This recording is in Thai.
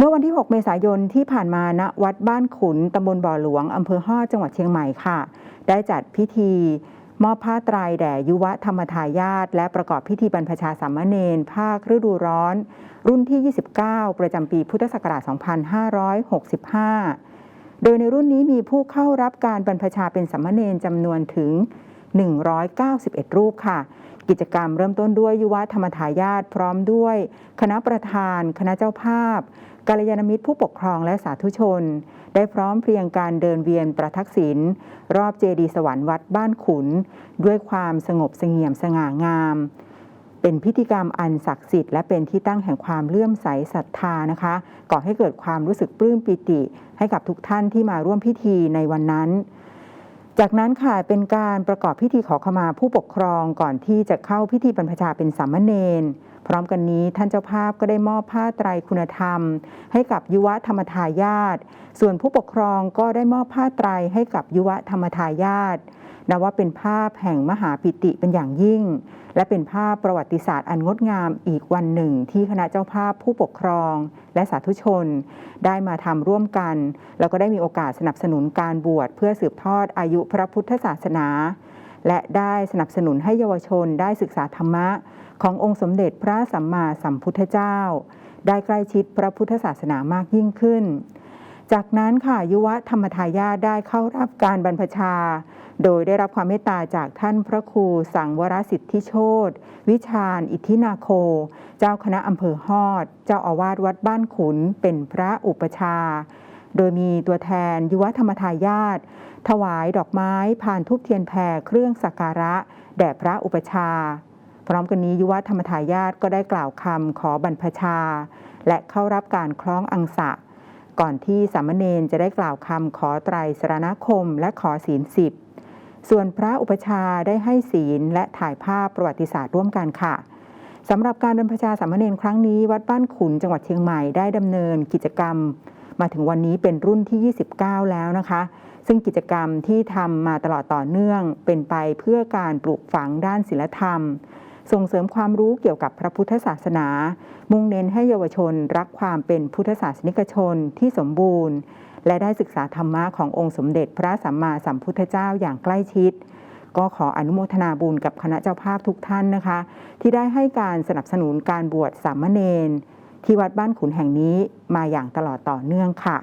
เมื่อวันที่ 6 เมษายนที่ผ่านมาณวัดบ้านขุนตำบลบ่อหลวงอำเภอฮอจังหวัดเชียงใหม่ค่ะ ได้จัดพิธีมอบผ้าไตรแด่ยุวธรรมทายาทและประกอบพิธีบรรพชาสามเณรภาคฤดูร้อน รุ่นที่ 29 ประจำปีพุทธศักราช 2565 โดยในรุ่นนี้มีผู้เข้ารับการบรรพชาเป็นสามเณรจำนวนถึง 191 รูปค่ะ กิจกรรมเริ่มต้นด้วยยุวธรรมทายาทพร้อมด้วย คณะประธาน คณะเจ้าภาพ กัลยาณมิตรผู้ปกครองและสาธุชน ได้พร้อมเพรียงการเดินเวียนประทักษิณรอบเจดีสวรรค์วัดบ้านขุน ด้วยความสงบเสงี่ยมสง่างาม เป็นพิธีกรรมอันศักดิ์สิทธิ์และเป็นที่ตั้งแห่งความเลื่อมใสศรัทธานะคะก่อให้เกิดความรู้สึกปลื้มปิติ ให้กับทุกท่านที่มาร่วมพิธีในวันนั้น จากนั้นค่ะเป็นการประกอบพิธีขอขมาผู้ปกครองก่อนที่จะเข้าพิธีบรรพชาเป็นสามเณรพร้อมกันนี้ท่านเจ้าภาพก็ได้มอบผ้าไตรคุณธรรม ให้กับยุวธรรมทายาทส่วนผู้ปกครองก็ได้มอบผ้าไตรให้กับยุวธรรมทายาท นับว่าเป็นภาพแห่งมหาปิติเป็นอย่างยิ่ง และเป็นภาพประวัติศาสตร์อันงดงามอีกวันหนึ่ง ที่คณะเจ้าภาพผู้ปกครอง และสาธุชน ได้มาทำร่วมกัน แล้วก็ได้มีโอกาสสนับสนุนการบวชเพื่อสืบทอดอายุพระพุทธศาสนา และได้สนับสนุนให้เยาวชนได้ศึกษาธรรมะ ขององค์สมเด็จพระสัมมาสัมพุทธเจ้า ได้ใกล้ชิดพระพุทธศาสนามากยิ่งขึ้น จากนั้นค่ะยุวธรรมทายาได้เข้ารับการบรรพชา โดยได้รับความเมตตาจากท่านพระครูสังวรสิทธิโชตวิชาญอิทธินาโค เจ้าคณะอำเภอฮอด เจ้าอาวาสวัดบ้านขุนเป็นพระอุปชา โดยมีตัวแทนยุวธรรมทายาทถวายดอกไม้ผ่านทุบเทียนแผ่เครื่องสักการะ แด่พระอุปชา พร้อมกันนี้ยุวธรรมทายาทก็ได้กล่าวคำขอบรรพชา และเข้ารับการคล้องอังสะก่อนที่สามเณรจะได้กล่าวคำขอไตรสรณคมและขอศีลสิบ ส่วนพระอุปชาได้ให้ศีลและถ่ายภาพประวัติศาสตร์ร่วมกันค่ะสำหรับการบรรพชาสามเณรครั้งนี้วัดบ้านขุนจังหวัดเชียงใหม่ได้ดำเนินกิจกรรม มาถึงวันนี้เป็นรุ่นที่ 29 แล้วนะคะ ซึ่งกิจกรรมที่ทำมาตลอดต่อเนื่องเป็นไปเพื่อการปลูกฝังด้านศิลธรรม ส่งเสริมความรู้เกี่ยวกับพระพุทธศาสนา มุ่งเน้นให้เยาวชนรักความเป็นพุทธศาสนิกชนที่สมบูรณ์ และได้ศึกษาธรรมะขององค์สมเด็จพระสัมมาสัมพุทธเจ้าอย่างใกล้ชิด ก็ขออนุโมทนาบุญกับคณะเจ้าภาพทุกท่านนะคะ ที่ได้ให้การสนับสนุนการบวชสามเณรที่วัดบ้านขุนแห่งนี้มาอย่างตลอดต่อเนื่องค่ะ